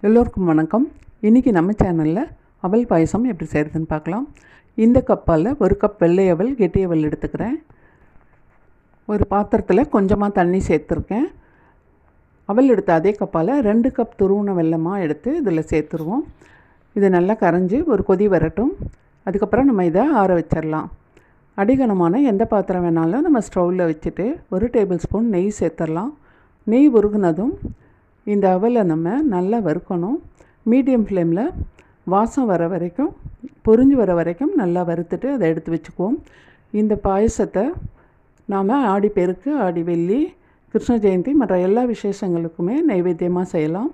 எல்லோருக்கும் வணக்கம். இன்றைக்கி நம்ம சேனலில் அவல் பாயசம் எப்படி செய்கிறதுன்னு பார்க்கலாம். இந்த கப்பால் ஒரு கப் வெள்ளை அவல் கெட்டி அவல் எடுத்துக்கிறேன். ஒரு பாத்திரத்தில் கொஞ்சமாக தண்ணி சேர்த்துருக்கேன். அவல் எடுத்த அதே கப்பால் ரெண்டு கப் துருவன வெல்லமாக எடுத்து இதில் சேர்த்துருவோம். இது நல்லா கரைஞ்சி ஒரு கொதி வரட்டும். அதுக்கப்புறம் நம்ம இதை ஆற வச்சிடலாம். அடிகனமான எந்த பாத்திரம் வேணாலும் நம்ம ஸ்டவ்வில் வச்சுட்டு ஒரு டேபிள் ஸ்பூன் நெய் சேர்த்துடலாம். நெய் உருகுனதும் இந்த அவலை நம்ம நல்லா வறுக்கணும். மீடியம் ஃப்ளேமில் வாசம் வர வரைக்கும் பொறிஞ்சு வர வரைக்கும் நல்லா வறுத்துட்டு அதை எடுத்து வச்சுக்குவோம். இந்த பாயசத்தை நாம் ஆடி பெருக்கு ஆடி வெள்ளி கிருஷ்ண ஜெயந்தி மற்ற எல்லா விசேஷங்களுக்குமே நைவேத்தியமாக செய்யலாம்.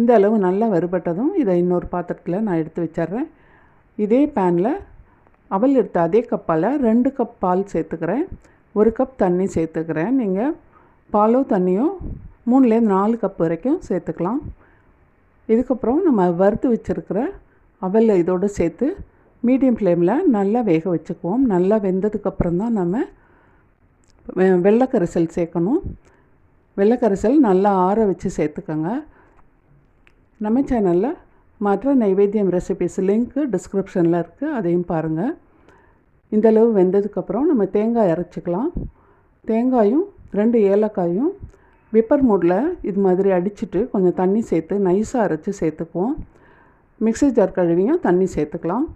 இந்த அளவு நல்லா வறுபட்டதும் இதை இன்னொரு பாத்திரத்தில் நான் எடுத்து வச்சிட்றேன். இதே பேனில் அவல் எடுத்த அதே கப்பால் ரெண்டு கப் பால் சேர்த்துக்கிறேன். ஒரு கப் தண்ணி சேர்த்துக்கிறேன். நீங்கள் பாலோ தண்ணியோ மூணுலேருந்து நாலு கப் வரைக்கும் சேர்த்துக்கலாம். இதுக்கப்புறம் நம்ம வறுத்து வச்சுருக்கிற அவல் இதோடு சேர்த்து மீடியம் ஃப்ளேமில் நல்லா வேக வச்சுக்குவோம். நல்லா வெந்ததுக்கப்புறம் தான் நம்ம வெ- வெள்ளைக்கரிசல் சேர்க்கணும். வெள்ளைக்கரிசல் நல்லா ஆற வச்சு சேர்த்துக்கோங்க. நம்ம சேனலில் மற்ற நைவேத்தியம் ரெசிபிஸ் லிங்க்கு டிஸ்கிரிப்ஷனில் இருக்குது அதையும் பாருங்கள் இந்த அளவு வெந்ததுக்கப்புறம் நம்ம தேங்காய் அரைச்சிக்கலாம். தேங்காயும் ரெண்டு ஏலக்காயும் விப்பர் மூடில் இது மாதிரி அடிச்சுட்டு கொஞ்சம் தண்ணி சேர்த்து நைஸாக அரைச்சி சேர்த்துக்குவோம். மிக்ஸி ஜார் கழுவிங்க தண்ணி சேர்த்துக்கலாம்.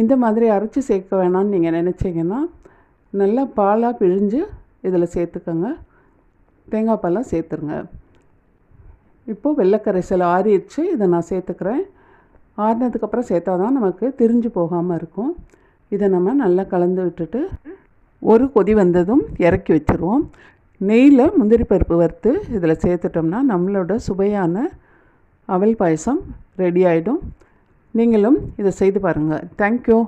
இந்த மாதிரி அரைச்சி சேர்க்க வேணாம்னு நீங்கள் நினச்சிங்கன்னா நல்லா பாலாக பிழிஞ்சு இதில் சேர்த்துக்கோங்க. தேங்காய் பாலாக சேர்த்துருங்க. இப்போது வெள்ளைக்கரைசல் ஆறிடுச்சு இதை நான் சேர்த்துக்கிறேன். ஆறினதுக்கப்புறம் சேர்த்தா தான் நமக்கு திரிஞ்சு போகாமல் இருக்கும். இதை நம்ம நல்லா கலந்து விட்டுட்டு ஒரு கொதி வந்ததும் இறக்கி வச்சுருவோம். நெய்யில் முந்திரி பருப்பு வறுத்து இதில் சேர்த்துட்டோம்னா நம்மளோட சுவையான அவல் பாயசம் ரெடி ஆகிடும் நீங்களும் இதை செய்து பாருங்கள் தேங்க்யூ